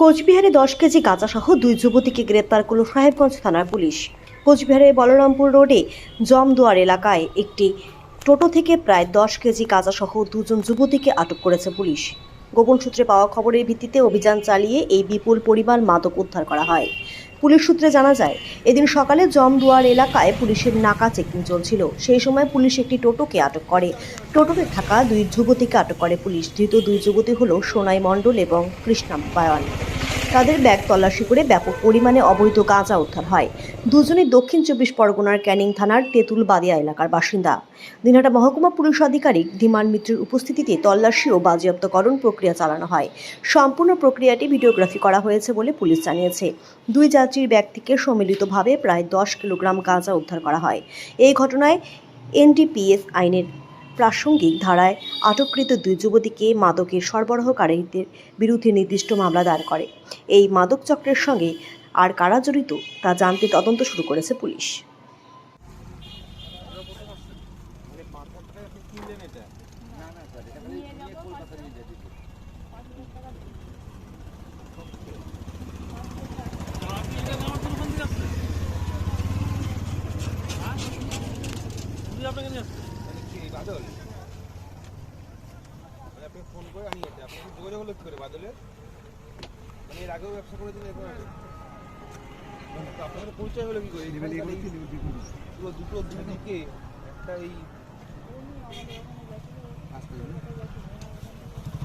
কোচবিহারে দশ কেজি গাঁজাসহ দুই যুবতীকে গ্রেপ্তার করল সাহেবগঞ্জ থানার পুলিশ। কোচবিহারের বলরামপুর রোডে জমদুয়ার এলাকায় একটি টোটো থেকে প্রায় দশ কেজি গাঁজাসহ দুজন যুবতীকে আটক করেছে পুলিশ। গোপন সূত্রে পাওয়া খবরের ভিত্তিতে অভিযান চালিয়ে এই বিপুল পরিমাণ মাদক উদ্ধার করা হয়। পুলিশ সূত্রে জানা যায়, এদিন সকালে জমদুয়ার এলাকায় পুলিশের নাকা চেকিং চলছিল। সেই সময় পুলিশ একটি টোটোকে আটক করে। টোটোতে থাকা দুই যুবতীকে আটক করে পুলিশ। ধৃত দুই যুবতী হল সোনাই মণ্ডল এবং কৃষ্ণা বায়ান। তাদের ব্যাগ তল্লাশি করে ব্যাপক পরিমাণে অবৈধ গাঁজা উদ্ধার হয়। দুজনেই দক্ষিণ চব্বিশ পরগনার ক্যানিং থানার তেঁতুল বাদিয়া এলাকার বাসিন্দা। দিনহাটা মহকুমা পুলিশ আধিকারিক ধীমান মিত্রের উপস্থিতিতে তল্লাশি ও বাজেয়াপ্তকরণ প্রক্রিয়া চালানো হয়। সম্পূর্ণ প্রক্রিয়াটি ভিডিওগ্রাফি করা হয়েছে বলে পুলিশ জানিয়েছে। দুই যাত্রীর ব্যাগ থেকে সম্মিলিতভাবে প্রায় দশ কিলোগ্রাম গাঁজা উদ্ধার করা হয়। এই ঘটনায় এনডিপিএস আইনের প্রাসঙ্গিক ধারায় আটককৃত দুই যুবতীকে মাদকের সরবরাহকারীদের বিরুদ্ধে নির্দিষ্ট মামলা দায়ের করে। এই মাদক চক্রের সঙ্গে আর কারা জড়িত তা জানতে তদন্ত শুরু করেছে পুলিশ। বাদল মানে আপনি ফোন করে আনিয়ে যেতে আপনার কি যোগাযোগ হলো কি করে বাদলের মানে এর আগেও ব্যবসা করেছেন আগে? তো আপনাদের পরিচয় হলো কি করে? দুটো দুটো দুই দিকে একটা এই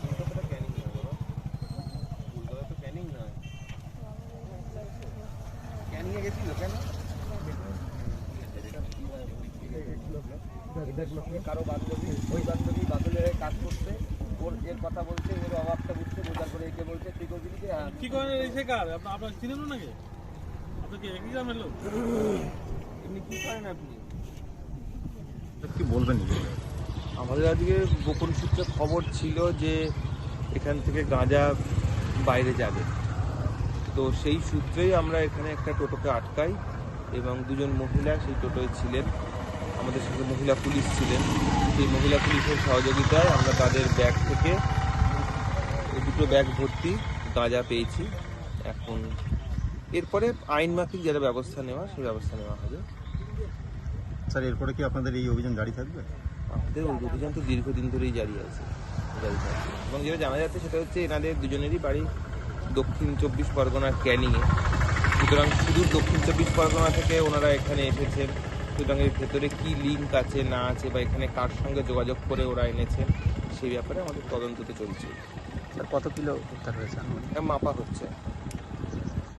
কলকাতাটা ক্যানিং নয় বাবা। কলকাতা তো ক্যানিং নয় ক্যানিংয়ে গেছিল কেন কারও বান্ধবী ওই বান্ধবী বাদলের কাজ করছে। ওর এর কথা বলছে এর অভাবটা বুঝতে বোঝার করে একে বলছে তুই করবি কি? হ্যাঁ। কি আপনার চিনেন নাকি আপনি একই গ্রামের লোক? এমনি কি করেন আপনি? কি বলবেন? আমাদের আজকে গোপন সূত্রে খবর ছিল যে এখান থেকে গাঁজা বাইরে যাবে। তো সেই সূত্রেই আমরা এখানে একটা টোটোকে আটকাই এবং দুজন মহিলা সেই টোটোয় ছিলেন। আমাদের সঙ্গে মহিলা পুলিশ ছিলেন। সেই মহিলা পুলিশের সহযোগিতায় আমরা তাদের ব্যাগ থেকে দুটো ব্যাগ ভর্তি গাঁজা পেয়েছি। এখন এরপরে আইন মাফিক যেটা ব্যবস্থা নেওয়া সেই ব্যবস্থা নেওয়া হবে। স্যার এরপরে কি আপনাদের এই অভিযান জারি থাকবে? আমাদের ওই অভিযান তো দীর্ঘদিন ধরেই জারি আছে জারি থাকবে। এবং যেটা জানা যাচ্ছে সেটা হচ্ছে এনাদের দুজনেরই বাড়ি দক্ষিণ চব্বিশ পরগনার ক্যানিংয়ে। সুতরাং শুধু দক্ষিণ চব্বিশ পরগনা থেকে ওনারা এখানে এসেছেন। সুতরাং এর ভেতরে কি লিঙ্ক আছে না আছে বা এখানে কার সঙ্গে যোগাযোগ করে ওরা এনেছে সেই ব্যাপারে আমাদের তদন্ততে চলছে। স্যার কত কিলো উদ্ধার হয়েছে? মাপা হচ্ছে।